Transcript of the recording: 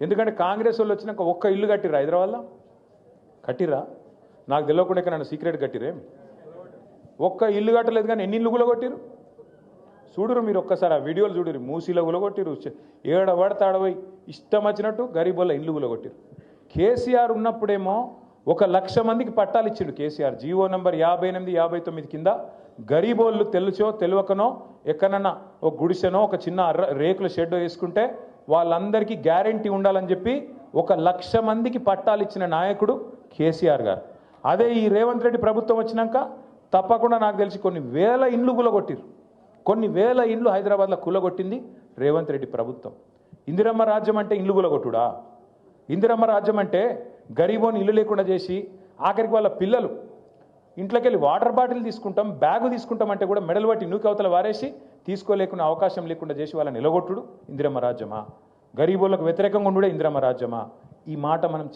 ఎందుకంటే కాంగ్రెస్ వాళ్ళు వచ్చినాక ఒక్క ఇల్లు కట్టిరా హైదరాబాద్లో? కట్టిరా నాకు తెలియకుండా ఇక్కడ నన్ను సీక్రెట్ కట్టిరేం ఒక్క ఇల్లు కట్టలేదు కానీ ఎన్ని ఇల్లు కూడా కొట్టిరు చూడురు మీరు ఒక్కసారి ఆ వీడియోలు చూడరు మూసీలో గులగొట్టిరు ఏడ పడతాడపోయి ఇష్టం వచ్చినట్టు గరీబోళ్ళ ఇల్లు గులగొట్టిరు కేసీఆర్ ఉన్నప్పుడేమో ఒక లక్ష మందికి పట్టాలు ఇచ్చిండు కేసీఆర్. జీవో నెంబర్ యాభై ఎనిమిది యాభై తొమ్మిది కింద గరీబోళ్ళు తెలుచో తెలియకనో ఎక్కడన్నా ఒక గుడిసెనో ఒక చిన్న అర్ర రేకుల షెడ్ వేసుకుంటే వాళ్ళందరికీ గ్యారంటీ ఉండాలని చెప్పి ఒక లక్ష మందికి పట్టాలు ఇచ్చిన నాయకుడు కేసీఆర్ గారు. అదే ఈ రేవంత్ రెడ్డి ప్రభుత్వం వచ్చినాక తప్పకుండా నాకు తెలిసి కొన్ని వేల ఇండ్లు కూలగొట్టిరు. కొన్ని వేల ఇండ్లు హైదరాబాద్లో కూలగొట్టింది రేవంత్ రెడ్డి ప్రభుత్వం. ఇందిరమ్మ రాజ్యం అంటే ఇండ్లు కూలగొట్టుడా? ఇందిరమ్మ రాజ్యం అంటే గరీబోని ఇల్లు లేకుండా చేసి ఆఖరికి వాళ్ళ పిల్లలు. ఇంట్లోకి వెళ్ళి వాటర్ బాటిల్ తీసుకుంటాం బ్యాగు తీసుకుంటాం అంటే కూడా మెడలు పట్టి నూకి అవతల వారేసి తీసుకోలేకున్న అవకాశం లేకుండా చేసి వాళ్ళని నిలగొట్టుడు ఇందిరమ్మ రాజ్యమా? గరీబులకు వ్యతిరేకంగా ఉండుడే ఇందిరమ్మ రాజ్యమా? ఈ మాట మనం